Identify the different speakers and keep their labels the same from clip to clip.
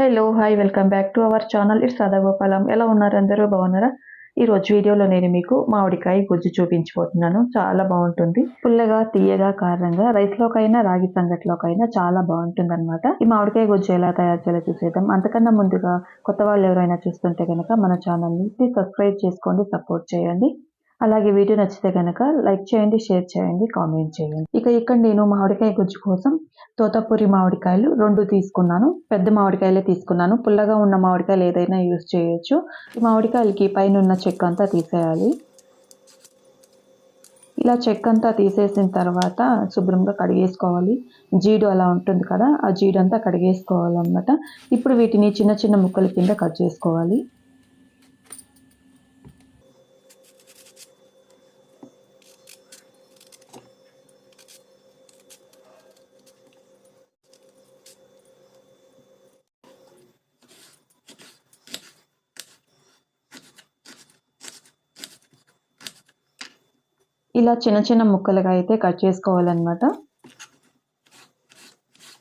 Speaker 1: Hello hi welcome back to our channel it's Gopalam ఎలా ఉన్నారు అందరూ? బాగున్నారా? ఈ రోజు వీడియోలో నేను మీకు మామిడికాయ గుజ్జు చూపించిపోతున్నాను చాలా బాగుంటుంది. పుల్లగా తీయగా కారంగా రైస్లోకైనా రాగి సంగట్లోకైనా చాలా బాగుంటుంది అనమాట ఈ మామిడికాయ గుజ్జు ఎలా తయారు చేయాలో చూసేద్దాం. అంతకన్నా ముందుగా కొత్త వాళ్ళు ఎవరైనా చూస్తుంటే కనుక మన ఛానల్ని ప్లీజ్ సబ్స్క్రైబ్ చేసుకోండి సపోర్ట్ చేయండి. అలాగే వీడియో నచ్చితే కనుక లైక్ చేయండి షేర్ చేయండి కామెంట్ చేయండి. ఇక ఇక్కడ నేను మామిడికాయ గుజ్జు కోసం తోతపూరి మామిడికాయలు రెండు తీసుకున్నాను. పెద్ద మామిడికాయలే తీసుకున్నాను. పుల్లగా ఉన్న మామిడికాయలు ఏదైనా యూజ్ చేయొచ్చు. ఈ మామిడికాయలకి పైన ఉన్న చెక్క అంతా తీసేయాలి. ఇలా చెక్క అంతా తీసేసిన తర్వాత శుభ్రంగా కడిగేసుకోవాలి. జీడు అలా ఉంటుంది కదా ఆ జీడు అంతా కడిగేసుకోవాలన్నమాట. ఇప్పుడు వీటిని చిన్న చిన్న ముక్కల కింద కట్ చేసుకోవాలి. ఇలా చిన్న చిన్న ముక్కలుగా అయితే కట్ చేసుకోవాలన్నమాట.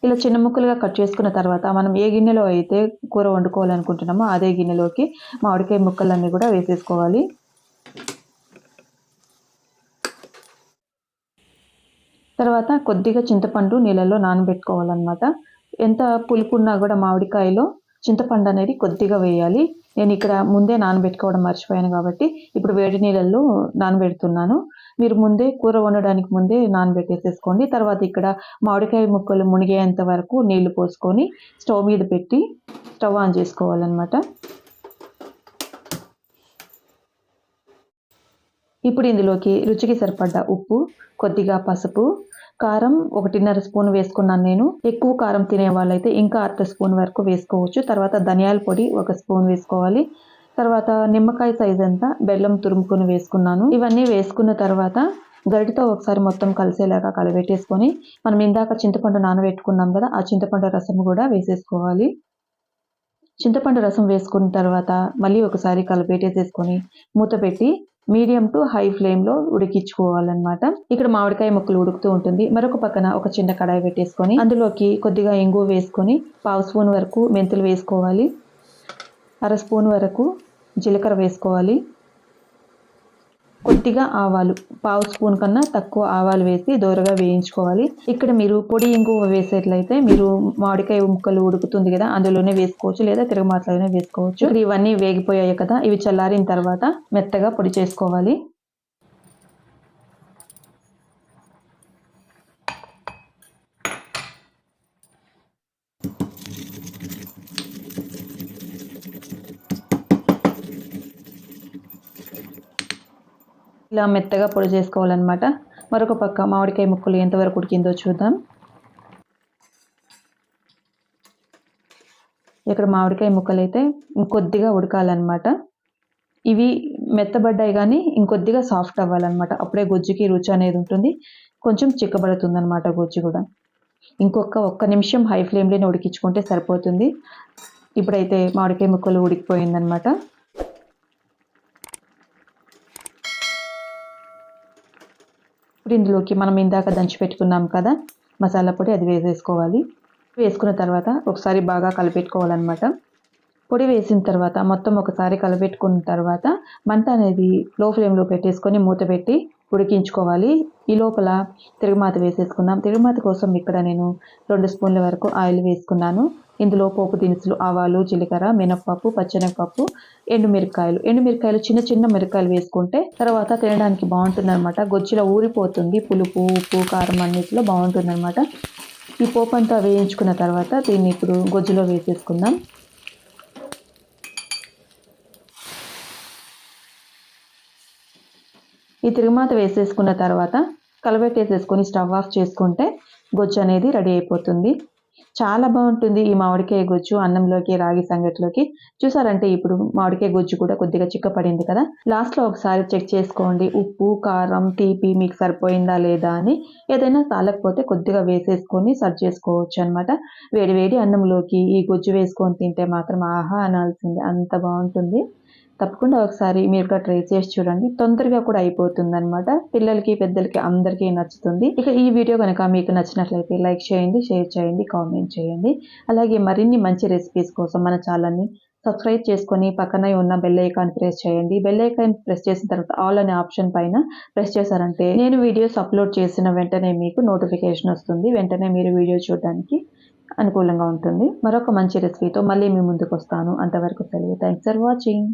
Speaker 1: ఇలా చిన్న ముక్కలుగా కట్ చేసుకున్న తర్వాత మనం ఏ గిన్నెలో అయితే కూర వండుకోవాలనుకుంటున్నామో అదే గిన్నెలోకి మామిడికాయ ముక్కలన్నీ కూడా వేసేసుకోవాలి. తర్వాత కొద్దిగా చింతపండు నీళ్ళలో నానబెట్టుకోవాలన్నమాట. ఎంత పులుపు ఉన్నా కూడా మామిడికాయలో చింతపండు అనేది కొద్దిగా వేయాలి. నేను ఇక్కడ ముందే నానబెట్టుకోవడం మర్చిపోయాను కాబట్టి ఇప్పుడు వేడి నీళ్ళల్లో నానబెడుతున్నాను. మీరు ముందే కూర వండడానికి ముందే నానబెట్టేసేసుకోండి. తర్వాత ఇక్కడ మామిడికాయ ముక్కలు మునిగేంత వరకు నీళ్ళు పోసుకొని స్టవ్ మీద పెట్టి స్టవ్ ఆన్ చేసుకోవాలన్నమాట. ఇప్పుడు ఇందులోకి రుచికి సరిపడ్డ ఉప్పు కొద్దిగా పసుపు కారం ఒకటిన్నర స్పూన్ వేసుకున్నాను నేను. ఎక్కువ కారం తినే వాళ్ళైతే ఇంకా అర్ధ స్పూన్ వరకు వేసుకోవచ్చు. తర్వాత ధనియాల పొడి ఒక స్పూన్ వేసుకోవాలి. తర్వాత నిమ్మకాయ సైజ్ అంతా బెల్లం తురుముకొని వేసుకున్నాను. ఇవన్నీ వేసుకున్న తర్వాత గరిటితో ఒకసారి మొత్తం కలిసేలాగా కలబెట్టేసుకొని మనం ఇందాక చింతపండు నానబెట్టుకున్నాం కదా ఆ చింతపండు రసం కూడా వేసేసుకోవాలి. చింతపండు రసం వేసుకున్న తర్వాత మళ్ళీ ఒకసారి కలిపెట్టేసేసుకొని మూత పెట్టి మీడియం టు హై ఫ్లేమ్లో ఉడికించుకోవాలన్నమాట. ఇక్కడ మామిడికాయ ముక్కలు ఉడుకుతూ ఉంటుంది. మరొక పక్కన ఒక చిన్న కడాయి పెట్టేసుకొని అందులోకి కొద్దిగా ఇంగు వేసుకొని పావు స్పూన్ వరకు మెంతులు వేసుకోవాలి. అర స్పూన్ వరకు జీలకర్ర వేసుకోవాలి. కొద్దిగా ఆవాలు పావు స్పూన్ కన్నా తక్కువ ఆవాలు వేసి దోరగా వేయించుకోవాలి. ఇక్కడ మీరు పొడి ఇంగువ వేసేట్లయితే మీరు మామిడికాయ ముక్కలు ఉడుకుతుంది కదా అందులోనే వేసుకోవచ్చు లేదా తిరగమాటలోనే వేసుకోవచ్చు. ఇవన్నీ వేగిపోయాయి కదా ఇవి చల్లారిన తర్వాత మెత్తగా పొడి చేసుకోవాలి. ఇలా మెత్తగా పొడి చేసుకోవాలన్నమాట. మరొక పక్క మామిడికాయ ముక్కలు ఎంతవరకు ఉడికిందో చూద్దాం. ఇక్కడ మామిడికాయ ముక్కలు అయితే ఇంకొద్దిగా ఉడకాలన్నమాట. ఇవి మెత్తబడ్డాయి కానీ ఇంకొద్దిగా సాఫ్ట్ అవ్వాలన్నమాట. అప్పుడే గుజ్జుకి రుచి అనేది ఉంటుంది. కొంచెం చిక్కబడుతుంది గొజ్జు కూడా. ఇంకొక ఒక్క నిమిషం హై ఫ్లేమ్లోనే ఉడికించుకుంటే సరిపోతుంది. ఇప్పుడైతే మామిడికాయ ముక్కలు ఉడికిపోయిందనమాట ఇప్పుడు ఇందులోకి మనం ఇందాక దంచి పెట్టుకున్నాం కదా మసాలా పొడి అది వేసేసుకోవాలి. వేసుకున్న తర్వాత ఒకసారి బాగా కలిపెట్టుకోవాలన్నమాట. పొడి వేసిన తర్వాత మొత్తం ఒకసారి కలిపెట్టుకున్న తర్వాత మంట అనేది లో ఫ్లేమ్లో పెట్టేసుకొని మూత పెట్టి ఉడికించుకోవాలి. ఈ లోపల తిరుగుమాత వేసేసుకుందాం. తిరుగుమాత కోసం ఇక్కడ నేను రెండు స్పూన్ల వరకు ఆయిల్ వేసుకున్నాను. ఇందులో పోపు దినుసులు ఆవాలు జీలకర్ర మినప్పప్పు పచ్చనపప్పు ఎండుమిరకాయలు ఎండుమిరకాయలు చిన్న చిన్న మిరకాయలు వేసుకుంటే తర్వాత తినడానికి బాగుంటుంది అనమాట గొజ్జులో ఊరిపోతుంది. పులుపు ఉప్పు కారం అన్నిటిలో బాగుంటుంది అనమాట ఈ పోపు అంతా వేయించుకున్న తర్వాత దీన్ని ఇప్పుడు గొజ్జులో వేసేసుకుందాం. ఈ తిరుగుమాత వేసేసుకున్న తర్వాత కలబెట్టేసేసుకొని స్టవ్ ఆఫ్ చేసుకుంటే గొజ్జు అనేది రెడీ అయిపోతుంది. చాలా బాగుంటుంది ఈ మామిడికాయ గుజ్జు అన్నంలోకి రాగి సంగటిలోకి. చూసారంటే ఇప్పుడు మామిడికాయ గుజ్జు కూడా కొద్దిగా చిక్కపడింది కదా. లాస్ట్లో ఒకసారి చెక్ చేసుకోండి. ఉప్పు కారం తీపి మీకు సరిపోయిందా లేదా అని. ఏదైనా తాలకపోతే కొద్దిగా వేసేసుకొని సర్వ్ చేసుకోవచ్చు అనమాట వేడి వేడి అన్నంలోకి ఈ గుజ్జు వేసుకొని తింటే మాత్రం ఆహా అనాల్సిందే. అంత బాగుంటుంది. తప్పకుండా ఒకసారి మీరు కూడా ట్రై చేసి చూడండి. తొందరగా కూడా అయిపోతుంది అనమాట పిల్లలకి పెద్దలకి అందరికీ నచ్చుతుంది. ఇక ఈ వీడియో కనుక మీకు నచ్చినట్లయితే లైక్ చేయండి షేర్ చేయండి కామెంట్ చేయండి. అలాగే మరిన్ని మంచి రెసిపీస్ కోసం మన ఛానల్ని సబ్స్క్రైబ్ చేసుకొని పక్కనే ఉన్న బెల్ ఐకాన్ ప్రెస్ చేయండి. బెల్ ఐకాన్ ప్రెస్ చేసిన తర్వాత ఆల్ అనే ఆప్షన్ పైన ప్రెస్ చేశారంటే నేను వీడియోస్ అప్లోడ్ చేసిన వెంటనే మీకు నోటిఫికేషన్ వస్తుంది. వెంటనే మీరు వీడియో చూడడానికి అనుకూలంగా ఉంటుంది. మరొక మంచి రెసిపీతో మళ్ళీ మీ ముందుకు వస్తాను. అంతవరకు సెలవు థ్యాంక్స్ ఫర్ వాచింగ్